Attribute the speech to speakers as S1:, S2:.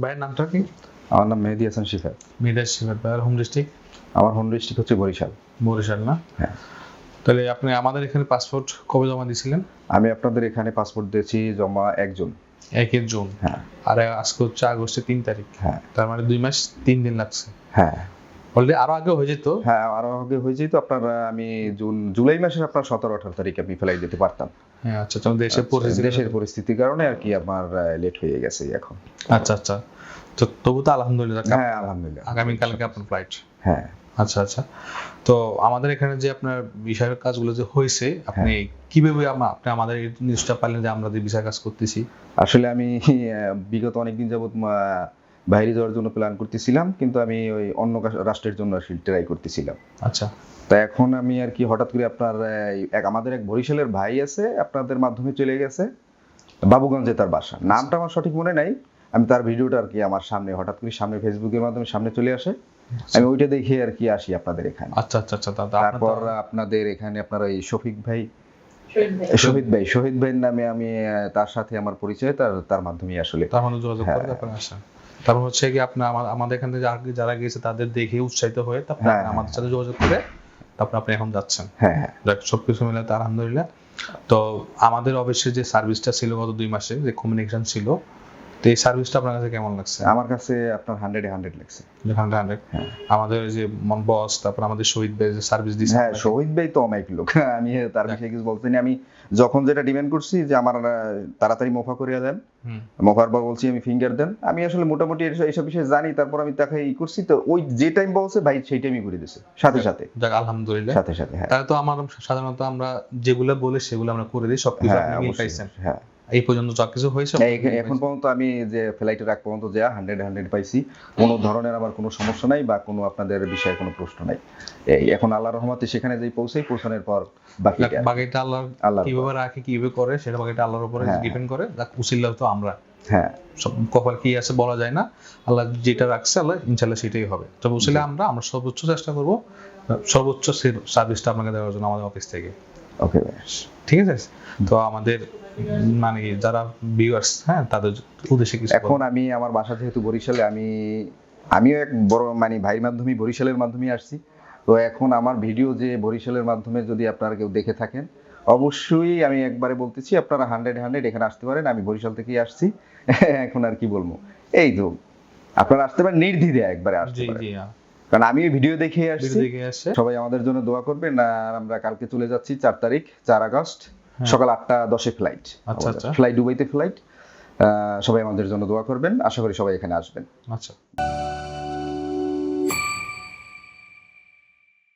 S1: ভাইয়ের নামটা কি?
S2: আমার নাম মেহেদি হাসান শিফাত।
S1: মেয়েদার শিফাত ভাইয়ের হোম ডিস্ট্রিক্ট?
S2: আমার হোম ডিস্ট্রিক্ট হচ্ছে বরিশাল।
S1: বরিশাল না?
S2: হ্যাঁ।
S1: তাহলে আপনি আমাদের এখানে পাসপোর্ট কবে জমা দিয়েছিলেন?
S2: আমি আপনাদের এখানে পাসপোর্ট দিয়েছি জমা একজন
S1: একের জুন?
S2: হ্যাঁ।
S1: আর আজকে হচ্ছে আগস্টের তিন তারিখ।
S2: হ্যাঁ।
S1: তার মানে দুই মাস তিন দিন লাগছে।
S2: হ্যাঁ।
S1: অলরেডি আরও আগে হয়ে যেত।
S2: হ্যাঁ আরও আগে হয়ে যেত। আপনার আমি জুন জুলাই মাসের আপনার সতেরো আঠারো তারিখ আমি ফেলাই দিতে পারতাম।
S1: হ্যাঁ আচ্ছা আচ্ছা দেশের পরিস্থিতি
S2: দেশের পরিস্থিতির কারণে আর কি আমার লেট হয়ে গেছে এখন।
S1: আচ্ছা আচ্ছা। তো তবু তো আলহামদুলিল্লাহ।
S2: হ্যাঁ আলহামদুলিল্লাহ।
S1: আগামীকালকে আপনার ফ্লাইট
S2: হ্যাঁ।
S1: আচ্ছা আচ্ছা। তো আমাদের এখানে যে আপনার বিষয়ের কাজগুলো যে হয়েছে আপনি কীভাবে আমা- আপনি আমাদের নিউজটা পাইলেন যে আমরা যে বিষয় কাজ করতেছি?
S2: আসলে আমি বিগত অনেকদিন যাবত বাইরে যাওয়ার জন্য প্ল্যান করতেছিলাম কিন্তু আমি ওই অন্য রাষ্ট্রের জন্য আসলে ট্রাই করতেছিলাম।
S1: আচ্ছা।
S2: তা এখন আমি আর কি হঠাৎ করে আপনার এক আমাদের এক বরিশালের ভাই আছে আপনাদের মাধ্যমে চলে গেছে বাবুগঞ্জে তার বাসা। নামটা আমার সঠিক মনে নাই আমি তার ভিডিওটা আর কি আমার সামনে হঠাৎ করে সামনে ফেসবুকের মাধ্যমে সামনে চলে আসে। আমি ওইটা দেখে আর কি আসি আপনাদের এখানে।
S1: আচ্ছা আচ্ছা আচ্ছা আপনার
S2: তারপর আপনাদের এখানে আপনার ওই শফিক ভাই।
S3: শহীদ ভাই।
S2: শহীদ ভাই ভাইয়ের নামে আমি তার সাথে আমার পরিচয় তার তার মাধ্যমেই আসলে
S1: তার মধ্যে যোগাযোগ করে
S2: হ্যাঁ।
S1: তারপরে আসা তারপর হচ্ছে কি আপনার আমাদের এখানে থেকে যারা- যারা গিয়েছে তাদের দেখে উৎসাহিত হয়ে তারপর
S2: হ্যাঁ,
S1: আমাদের সাথে যোগাযোগ করে তারপর আপনি এখন যাচ্ছেন।
S2: হ্যাঁ হ্যাঁ।
S1: যাক সবকিছু মিলে তো আলহামদুলিল্লাহ। তো আমাদের অবশ্যই যে সার্ভিসটা ছিল গত দুই মাসে যে কমিউনিকেশন ছিল তো এই সার্ভিসটা আপনার কাছে কেমন লাগছে?
S2: আমার কাছে আপনার হান্ড্রেডে হান্ড্রেড লাগছে।
S1: Hundred hundred. আমাদের যে বস তারপর আমাদের শহীদ ভাই যে সার্ভিস দিচ্ছে
S2: হ্যাঁ শহীদ ভাই তো অনেক লোক। আমি তার বিষয়ে কিছু বলতে আমি যখন যেটা ডিমান্ড করছি যে আমার তাড়াতাড়ি মোফা করিয়া দেন মোফার পর বলছি আমি ফিঙ্গার দেন। আমি আসলে মোটামুটি এইসব বিষয়ে জানি তারপর আমি তাকে ই করছি। তো ওই যে টাইম বলছে ভাই সেই টাইমই করে দিছে। সাথে সাথে।
S1: যাক আলহামদুলিল্লাহ।
S2: সাথে সাথে হ্যাঁ।
S1: তাহলে তো আমার সাধারণত আমরা যেগুলো বলে সেগুলো আমরা করে দিই সবকিছু
S2: হ্যাঁ
S1: আপনি পাইছেন
S2: হ্যাঁ।
S1: এই পর্যন্ত যা কিছু হয়েছে
S2: এখন পর্যন্ত আমি যে ফ্লাইটের আগ পর্যন্ত যা হান্ড্রেড হান্ড্রেড পাইছি কোনো ধরনের আমার কোনো সমস্যা নাই বা কোনো আপনাদের বিষয়ে কোনো প্রশ্ন নাই। এই এখন আল্লাহ রহমতে সেখানে যেই পৌঁছাই পৌঁছানোর পর
S1: বাকিটা আল্লাহ
S2: আল্লাহর
S1: কীভাবে রাখে কীভাবে করে সেটা বাকিটা আল্লাহর উপরে
S2: হ্যাঁ।
S1: ডিপেন্ড করে। যাক উসিল্লা তো আমরা।
S2: হ্যাঁ।
S1: সব কপাল কি আছে বলা যায় না। আল্লাহ যেটা রাখছে আল্লাহ ইনশাল্লাহ সেটাই হবে। তবে উসিলে আমরা আমরা সর্বোচ্চ চেষ্টা করব সর্বোচ্চ সার্ভিসটা আপনাকে দেওয়ার জন্য আমাদের অফিস থেকে।
S2: ওকে
S1: ঠিক আছে? তো আমাদের মানে যারা ভিউয়ার্স হ্যাঁ তাদের উদ্দেশ্যে কিছু
S2: এখন আমি আমার বাসা যেহেতু বরিশালে আমি আমিও এক বড় মানে ভাইয়ের মাধ্যমে বরিশালের মাধ্যমে আসছি। তো এখন আমার ভিডিও যে বরিশালের মাধ্যমে যদি আপনারা কেউ দেখে থাকেন অবশ্যই আমি একবারে বলতেছি আপনারা হান্ড্রেড হান্ড্রেড এখানে আসতে পারেন আমি বরিশাল থেকেই আসছি। এখন আর কি বলব? এই তো আপনারা আসতে পারেন নির্দ্বিধে একবারে আসতে পারেন। কারণ আমি ভিডিও দেখে আসছি। সবাই আমাদের জন্য দোয়া করবেন আর আমরা কালকে চলে যাচ্ছি চার তারিখ চার আগস্ট
S1: হ্যাঁ।
S2: সকাল আটটা দশে ফ্লাইট। ফ্লাইট দুবাইতে ফ্লাইট সবাই আমাদের জন্য দোয়া করবেন। আশা করি সবাই এখানে আসবেন।
S1: আচ্ছা।